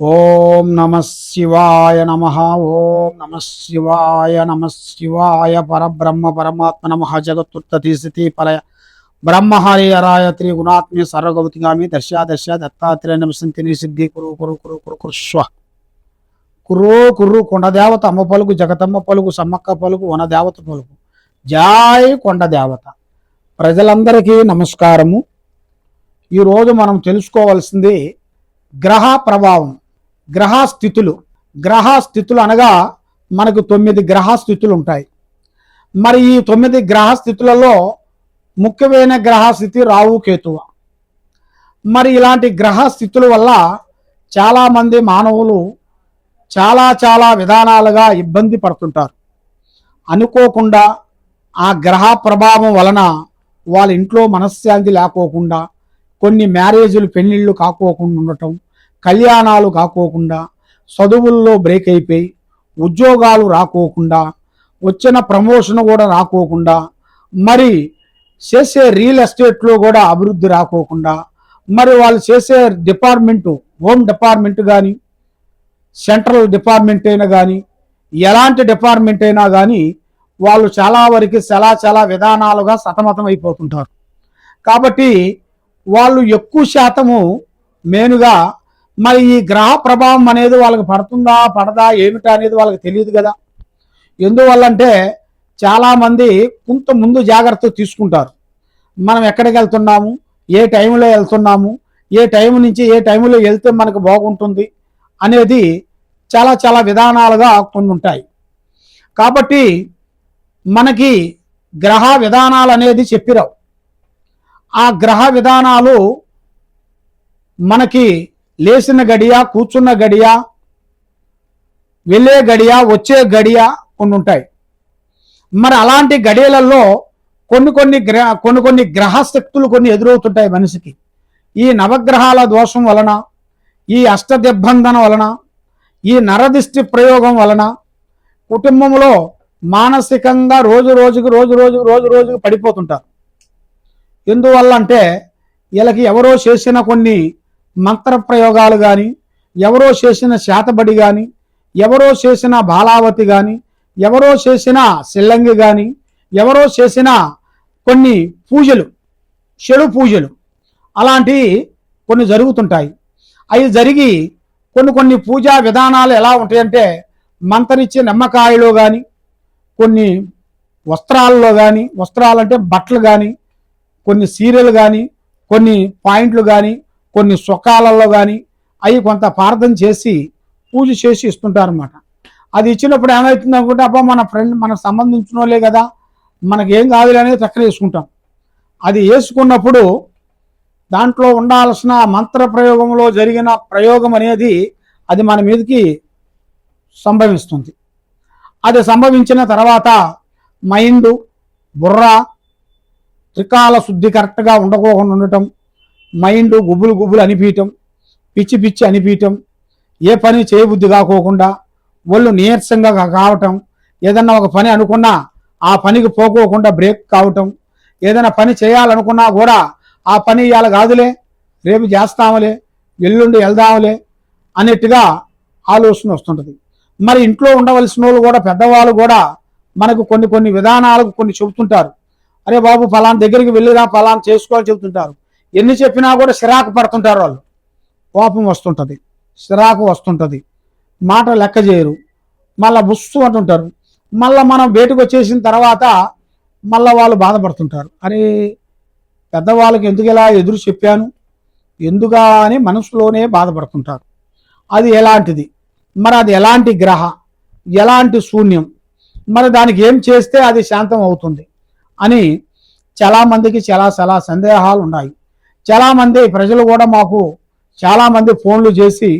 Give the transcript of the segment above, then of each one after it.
ఓం నమ శివాయ నమ. ఓం నమ శివాయ నమ శివాయ పరబ్రహ్మ పరమాత్మ నమ. జగత్తుత్తి స్థితి పలయ. బ్రహ్మహరి అరాయ త్రి గుణాత్మీయ సర్వగౌతిగామి దర్శ దశ దత్తాత్రేయ నమసంతి సిద్ధి కురు కురు కురు కురు కురు కుర్రు కుర్రు కొండదేవత అమ్మ పలుకు జగతమ్మ పలుకు సమ్మక్క పలుకు వనదేవత పలుకు. జాయ్ కొండదేవత ప్రజలందరికీ నమస్కారము. ఈరోజు మనం తెలుసుకోవాల్సింది గ్రహ ప్రభావం. గ్రహస్థితులు. గ్రహస్థితులు అనగా మనకు తొమ్మిది గ్రహ స్థితులు ఉంటాయి. మరి ఈ తొమ్మిది గ్రహ స్థితులలో ముఖ్యమైన గ్రహస్థితి రావుకేతువ రావు కేతువ. మరి ఇలాంటి గ్రహ స్థితుల వల్ల చాలామంది మానవులు చాలా చాలా విధానాలుగా ఇబ్బంది పడుతుంటారు. అనుకోకుండా ఆ గ్రహ ప్రభావం వలన వాళ్ళ ఇంట్లో మనశ్శాంతి లేకోకుండా కొన్ని మ్యారేజీలు పెళ్ళిళ్ళు కాకోకుండా ఉండటం కళ్యాణాలు కాకోకుండా చదువుల్లో బ్రేక్ అయిపోయి ఉద్యోగాలు రాకోకుండా వచ్చిన ప్రమోషన్ కూడా రాకోకుండా మరి చేసే రియల్ ఎస్టేట్లో కూడా అభివృద్ధి రాకోకుండా మరి వాళ్ళు చేసే డిపార్ట్మెంటు హోమ్ డిపార్ట్మెంట్ కానీ సెంట్రల్ డిపార్ట్మెంట్ అయినా కానీ ఎలాంటి డిపార్ట్మెంట్ అయినా కానీ వాళ్ళు చాలా వరకు చాలా చాలా విధానాలుగా సతమతం అయిపోతుంటారు. కాబట్టి వాళ్ళు ఎక్కువ శాతము మెయిన్గా మరి ఈ గ్రహ ప్రభావం అనేది వాళ్ళకి పడుతుందా పడదా ఏమిటా అనేది వాళ్ళకి తెలియదు కదా. ఎందువల్లంటే చాలామంది కొంత ముందు జాగ్రత్త తీసుకుంటారు. మనం ఎక్కడికి వెళ్తున్నాము ఏ టైంలో వెళ్తున్నాము ఏ టైం నుంచి ఏ టైంలో వెళ్తే మనకు బాగుంటుంది అనేది చాలా చాలా విధానాలుగా కొన్ని ఉంటాయి. కాబట్టి మనకి గ్రహ విధానాలు అనేది చెప్పిరావు. ఆ గ్రహ విధానాలు మనకి లేచిన గడియ కూర్చున్న గడియ వెళ్ళే గడియ వచ్చే గడియ కొన్ని ఉంటాయి. మరి అలాంటి గడియలలో కొన్ని కొన్ని గ్రహ కొన్ని కొన్ని గ్రహ శక్తులు కొన్ని ఎదురవుతుంటాయి మనిషికి. ఈ నవగ్రహాల దోషం వలన ఈ అష్టదిబ్బంధన వలన ఈ నరదిష్టి ప్రయోగం వలన కుటుంబంలో మానసికంగా రోజు రోజుకు రోజు రోజుకు రోజు రోజుకు పడిపోతుంటారు. ఎందువల్ల అంటే వీళ్ళకి ఎవరో చేసిన కొన్ని మంత్ర ప్రయోగాలు కానీ ఎవరో చేసిన శాతబడి కానీ ఎవరో చేసిన బాలావతి కానీ ఎవరో చేసిన సిల్లంగి కానీ ఎవరో చేసిన కొన్ని పూజలు చెడు పూజలు అలాంటివి కొన్ని జరుగుతుంటాయి. అవి జరిగి కొన్ని కొన్ని పూజా విధానాలు ఎలా ఉంటాయంటే మంతరిచ్చే నిమ్మకాయలో కానీ కొన్ని వస్త్రాల్లో కానీ వస్త్రాలంటే బట్టలు కానీ కొన్ని సీరియల్ కానీ కొన్ని పాయింట్లు కానీ కొన్ని సుఖాలలో కానీ అవి కొంత ప్రార్థన చేసి పూజ చేసి ఇస్తుంటారన్నమాట. అది ఇచ్చినప్పుడు ఏమవుతుంది అనుకుంటే అబ్బా మన ఫ్రెండ్ మనకు సంబంధించిన వాళ్ళే కదా మనకేం కాదులే అనేది చక్కర వేసుకుంటాం. అది వేసుకున్నప్పుడు దాంట్లో ఉండాల్సిన మంత్ర ప్రయోగంలో జరిగిన ప్రయోగం అనేది అది మన మీదకి సంభవిస్తుంది. అది సంభవించిన తర్వాత మైండ్ బుర్ర త్రికాల శుద్ధి కరెక్ట్గా ఉండకోకుండా ఉండటం మైండ్ గుబులు గుబులు అనిపించటం పిచ్చి పిచ్చి అనిపించటం ఏ పని చేయబుద్ధి కాకోకుండా ఒళ్ళు నీరసంగా కావటం ఏదన్నా ఒక పని అనుకున్నా ఆ పనికి పోకోకుండా బ్రేక్ కావటం ఏదైనా పని చేయాలనుకున్నా కూడా ఆ పని ఇవాళ కాదులే రేపు చేస్తాములే ఎల్లుండి వెళ్దాములే అన్నట్టుగా ఆలోచన వస్తుంటుంది. మరి ఇంట్లో ఉండవలసిన వాళ్ళు కూడా పెద్దవాళ్ళు కూడా మనకు కొన్ని కొన్ని విధానాలకు కొన్ని చెబుతుంటారు. అరే బాబు ఫలానా దగ్గరికి వెళ్ళిరా ఫలానా చేసుకోవాలని చెబుతుంటారు. ఎన్ని చెప్పినా కూడా సిరాకు పడుతుంటారు వాళ్ళు. కోపం వస్తుంటుంది. సిరాకు వస్తుంటుంది. మాట లెక్క చేయరు. మళ్ళా బుస్సు అంటుంటారు. మళ్ళీ మనం బయటకు వచ్చేసిన తర్వాత మళ్ళీ వాళ్ళు బాధపడుతుంటారు. అరే పెద్దవాళ్ళకి ఎందుకు ఇలా ఎదురు చెప్పాను? ఎందుగా అని మనసులోనే బాధపడుతుంటారు. అది ఎలాంటిది? మరి అది ఎలాంటి గ్రహ? ఎలాంటి శూన్యం? మరి దానికి ఏం చేస్తే అది శాంతం అవుతుంది? అని చాలామందికి చాలా చాలా సందేహాలు ఉన్నాయి. చాలామంది ప్రజలు కూడా మాకు చాలామంది ఫోన్లు చేసి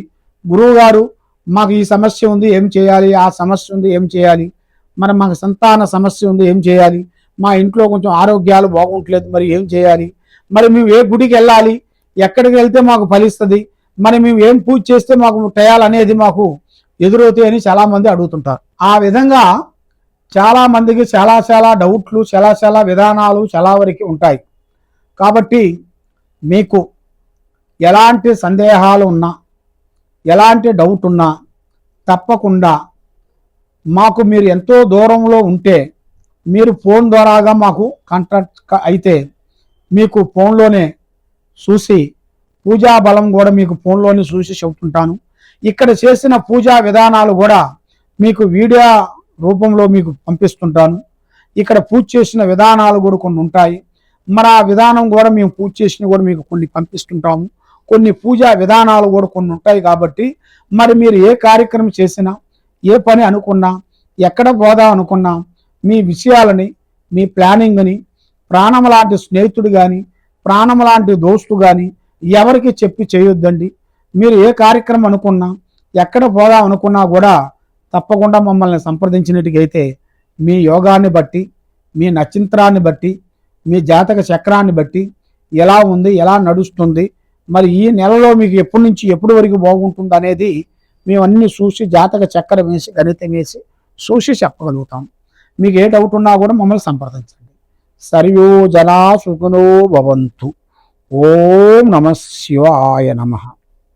గురువు గారు మాకు ఈ సమస్య ఉంది ఏం చేయాలి? ఆ సమస్య ఉంది ఏం చేయాలి? మరి మాకు సంతాన సమస్య ఉంది ఏం చేయాలి? మా ఇంట్లో కొంచెం ఆరోగ్యాలు బాగుంటలేదు మరి ఏం చేయాలి? మరి మేము ఏ గుడికి వెళ్ళాలి? ఎక్కడికి వెళ్తే మాకు ఫలిస్తుంది? మరి మేము ఏం పూజ చేస్తే మాకు టయాలనేది మాకు ఎదురవుతాయి అని చాలామంది అడుగుతుంటారు. ఆ విధంగా చాలామందికి చాలా చాలా డౌట్లు చాలా చాలా విధానాలు చాలా వరకు ఉంటాయి. కాబట్టి మీకు ఎలాంటి సందేహాలు ఉన్నా ఎలాంటి డౌట్ ఉన్నా తప్పకుండా మాకు మీరు ఎంతో దూరంలో ఉంటే మీరు ఫోన్ ద్వారాగా మాకు కాంటాక్ట్ అయితే మీకు ఫోన్లోనే చూసి పూజా బలం కూడా మీకు ఫోన్లోనే చూసి చెబుతుంటాను. ఇక్కడ చేసిన పూజా విధానాలు కూడా మీకు వీడియో రూపంలో మీకు పంపిస్తుంటాను. ఇక్కడ పూజ చేసిన విధానాలు కూడా కొన్ని ఉంటాయి. మరి ఆ విధానం కూడా మేము పూజ చేసిన కూడా మీకు కొన్ని పంపిస్తుంటాము. కొన్ని పూజా విధానాలు కూడా కొన్ని ఉంటాయి కాబట్టి మరి మీరు ఏ కార్యక్రమం చేసినా ఏ పని అనుకున్నా ఎక్కడ పోదాం అనుకున్నా మీ విషయాలని మీ ప్లానింగ్ని ప్రాణం లాంటి స్నేహితుడు కానీ ప్రాణం లాంటి దోస్తు కానీ ఎవరికి చెప్పి చేయొద్దండి. మీరు ఏ కార్యక్రమం అనుకున్నా ఎక్కడ పోదాం అనుకున్నా కూడా తప్పకుండా మమ్మల్ని సంప్రదించినట్టుగైతే మీ యోగాన్ని బట్టి మీ నక్షత్రాన్ని బట్టి మీ జాతక చక్రాన్ని బట్టి ఎలా ఉంది ఎలా నడుస్తుంది మరి ఈ నెలలో మీకు ఎప్పటి నుంచి ఎప్పటి వరకు బాగుంటుంది అనేది మేము అన్ని చూసి జాతక చక్రం వేసి గణితం వేసి చూసి చెప్పగలుగుతాం. మీకు ఏ డౌట్ ఉన్నా కూడా మమ్మల్ని సంప్రదించండి. సర్వో జనా సుఖనో భవంతు. ఓం నమ శివాయ నమః.